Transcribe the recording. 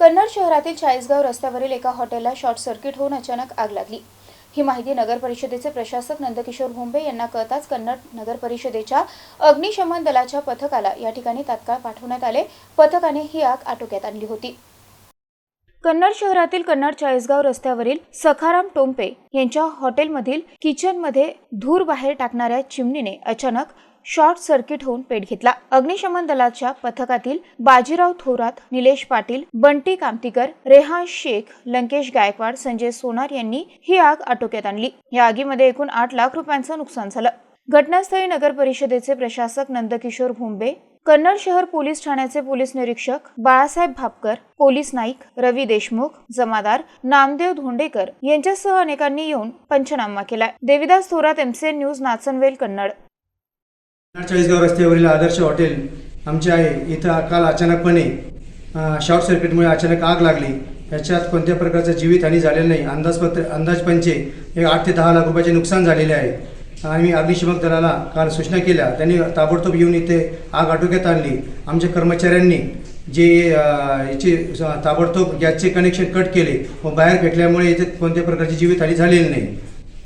कन्नड शहरातील चाळीसगाव रस्त्यावरील एका हॉटेलला शॉर्ट सर्किट होऊन अचानक आग लागली. ही माहिती नगर परिषदेचे प्रशासक नंदकिशोर भोंबे यांना कळताच कन्नड नगर परिषदेच्या अग्निशमन दलाच्या पथकाला या ठिकाणी तात्काळ पाठवण्यात आले. पथकाने ही आग आटोक्यात आणली होती. कन्नड शहरातील कन्नड चाळीसगाव रस्त्यावरील सखाराम टोंपे यांच्या हॉटेलमधील किचनमध्ये धूर बाहेर टाकणाऱ्या चिमणीने अचानक शॉर्ट सर्किट होऊन पेट घेतला. अग्निशमन दलाच्या पथकातील बाजीराव थोरात निलेश पाटील बंटी कामतीकर रेहान शेख लंकेश गायकवाड संजय सोनार यांनी ही आग आटोक्यात आणली. या आगीमध्ये एकूण आठ लाख रुपयांचं नुकसान झालं. घटनास्थळी नगर परिषदेचे प्रशासक नंदकिशोर भोंबे कन्नड शहर पोलीस ठाण्याचे पोलीस निरीक्षक बाळासाहेब भापकर पोलीस नाईक रवी देशमुख जमादार नामदेव धोंडेकर यांच्यासह अनेकांनी येऊन पंचनामा केलाय. Devidas Thorat MCN news Nachanvel Kannad. Chalisgaon रस्त्यावरील आदर्श हॉटेल आमचे आहे. इथं काल अचानकपणे शॉर्ट सर्किटमुळे अचानक आग लागली. याच्यात कोणत्या प्रकारचं जीवितहानी झालेलं नाही. अंदाजपत्र अंदाजपंचे एक आठ ते दहा लाख रुपयाचे नुकसान झालेले आहे. आम्ही अग्निशमक दलाला काल सूचना केल्या. त्यांनी ताबडतोब येऊन इथे आग आटोक्यात आणली. आमच्या कर्मचाऱ्यांनी जे याचे ताबडतोब गॅसचे कनेक्शन कट केले व बाहेर फेकल्यामुळे इथे कोणत्या प्रकारची जीवितहानी झालेली नाही.